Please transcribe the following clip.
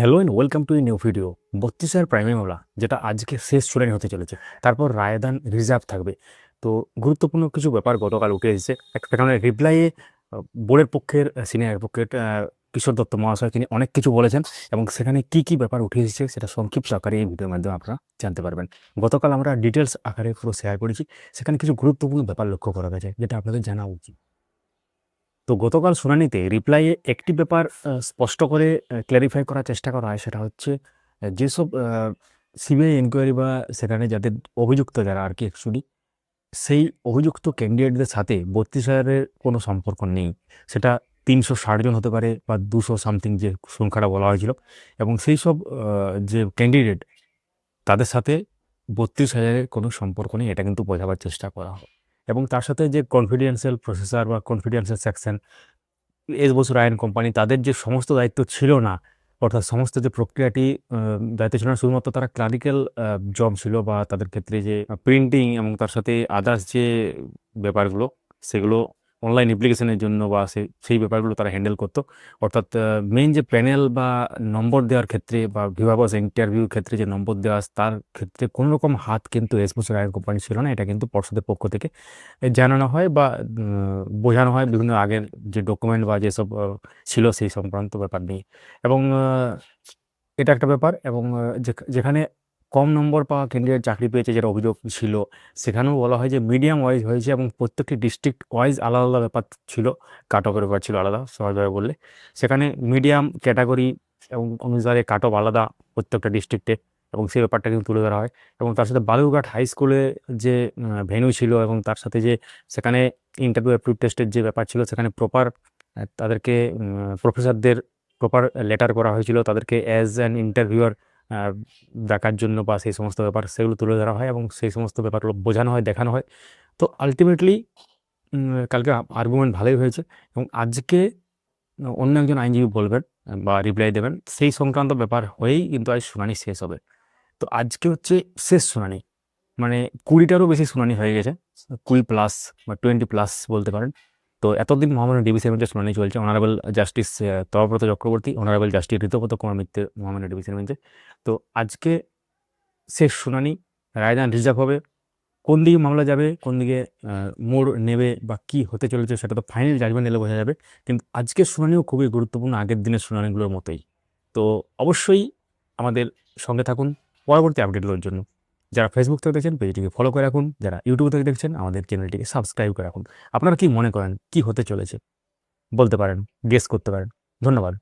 Hello and welcome to new video বত্রিশ হাজার primary মামলা, যেটা আজকে শেষ শুনানি হতে চলেছে। তারপর রায়দান রিজার্ভ থাকবে। তো গুরুত্বপূর্ণ কিছু ব্যাপার গতকাল উঠে এসেছে। কারণে রিপ্লাইয়ে বোর্ডের পক্ষের সিনিয়র অ্যাডভোকেট কিশোর দত্ত মহাশয়, তিনি অনেক কিছু বলেছেন এবং সেখানে কি কি ব্যাপার উঠে এসেছে সেটা সংক্ষিপ্ত আকারে এই ভিডিওর মাধ্যমে আপনারা জানতে পারবেন। গতকাল আমরা ডিটেলস আকারে পুরো শেয়ার করেছি। সেখানে কিছু গুরুত্বপূর্ণ ব্যাপার লক্ষ্য করা গেছে, যেটা আপনাদের জানা উচিত তো গতকাল শুনানিতে রিপ্লাইয়ে একটি ব্যাপার স্পষ্ট করে ক্ল্যারিফাই করার চেষ্টা করা হয়, সেটা হচ্ছে যেসব সিবিআই এনকোয়ারি বা সেখানে যাদের অভিযুক্ত যারা আর কি অ্যাকচুয়ালি সেই অভিযুক্ত ক্যান্ডিডেটদের সাথে বত্রিশ হাজারের কোনো সম্পর্ক নেই। সেটা তিনশো ষাট জন হতে পারে বা দুশো সামথিং যে সংখ্যাটা বলা হয়েছিল। এবং সেই সব যে ক্যান্ডিডেট তাদের সাথে বত্রিশ হাজারের কোনো সম্পর্ক নেই, এটা কিন্তু বোঝাবার চেষ্টা করা হয়। এবং তার সাথে যে কনফিডেন্সিয়াল প্রসেসর বা কনফিডেন্সিয়াল সেকশন এস বছর আয়ন কোম্পানি তাদের যে সমস্ত দায়িত্ব ছিল না, অর্থাৎ সমস্ত যে প্রক্রিয়াটি দায়িত্ব ছিল না, শুধুমাত্র তারা ক্লারিক্যাল জব ছিল বা তাদের ক্ষেত্রে যে প্রিন্টিং এবং তার সাথে আদার্স যে ব্যাপারগুলো, সেগুলো অনলাইন অ্যাপ্লিকেশনের জন্য বা সেই ব্যাপারগুলো তারা হ্যান্ডেল করতো। অর্থাৎ মেইন যে প্যানেল বা নম্বর দেওয়ার ক্ষেত্রে বা ভিভাবাস ইন্টারভিউর ক্ষেত্রে যে নম্বর দেওয়া তার ক্ষেত্রে কোনো রকম হাত কিন্তু এস বছর আয়ন কোম্পানি ছিল না, এটা কিন্তু পর্ষদের পক্ষ থেকে জানানো হয় বা বোঝানো হয় বিভিন্ন আগের যে ডকুমেন্ট বা যেসব ছিল সেই সংক্রান্ত ব্যাপার নিয়ে। এবং এটা একটা ব্যাপার এবং যেখানে কম নম্বর পাওয়া ক্যান্ডিডেট চাকরি পেয়েছে যেটা অভিযোগ ছিল। সেখানেও বলা হয় যে মিডিয়াম ওয়াইজ হয়েছে এবং প্রত্যেকটি ডিস্ট্রিক্ট ওয়াইজ আলাদা আলাদা ব্যাপার ছিল কাট অফের ব্যাপার ছিল আলাদা, সহজভাবে বললে। সেখানে মিডিয়াম ক্যাটাগরি এবং অনুসারে কাট অফ আলাদা প্রত্যেকটা ডিস্ট্রিক্টে এবং সেই ব্যাপারটা কিন্তু তুলে ধরা হয়। এবং তার সাথে বালুরঘাট হাই স্কুলে যে ভেন্যু ছিল এবং তার সাথে যে সেখানে ইন্টারভিউ অ্যাপ্রুভ টেস্টের যে ব্যাপার ছিল, সেখানে প্রপার তাদেরকে প্রফেসরদের প্রপার লেটার করা হয়েছিল। তাদেরকে অ্যাজ অ্যান ইন্টারভিউয়ার দেখার জন্য বা সেই সমস্ত ব্যাপার সেগুলো তুলে ধরা হয় এবং সেই সমস্ত ব্যাপারগুলো বোঝানো হয়, দেখানো হয়। তো আলটিমেটলি কালকে আর্গুমেন্ট ভালোই হয়েছে এবং আজকে অন্য একজন আইনজীবী বলবেন বা রিপ্লাই দেবেন, সেই সংক্রান্ত ব্যাপার হয়েই কিন্তু আজ শুনানি শেষ হবে। তো আজকে হচ্ছে শেষ শুনানি মানে কুড়িটারও বেশি শুনানি হয়ে গেছে, কুড়ি প্লাস বা টোয়েন্টি প্লাস বলতে পারেন। তো এতদিন মহামান্য ডিভিশন বেঞ্চে শুনানি চলছে। Honourable justice Tapabrata Chakraborty honourable justice Ritabrata Kumar মিত্রের মহামান্য ডিভিশন বেঞ্চে তো আজকে শেষ শুনানি রায়দান রিজার্ভ হবে, কোন দিকে মামলা যাবে, কোন দিকে মোড় নেবে বা কি হতে চলেছে সেটা তো ফাইনাল জাজমেন্ট এলে বোঝা যাবে। কিন্তু আজকের শুনানিও খুবই গুরুত্বপূর্ণ, আগের দিনের শুনানিগুলোর মতোই। তো অবশ্যই আমাদের সঙ্গে থাকুন। পরবর্তী আপডেটগুলোর জন্য। যারা ফেসবুক থেকে দেখছেন পেজটিকে ফলো করে রাখুন। যারা ইউটিউব থেকে দেখছেন, আমাদের চ্যানেলটিকে সাবস্ক্রাইব করে রাখুন। আপনারা কি মনে করেন, কি হতে চলেছে? বলতে পারেন গেস করতে পারেন। ধন্যবাদ।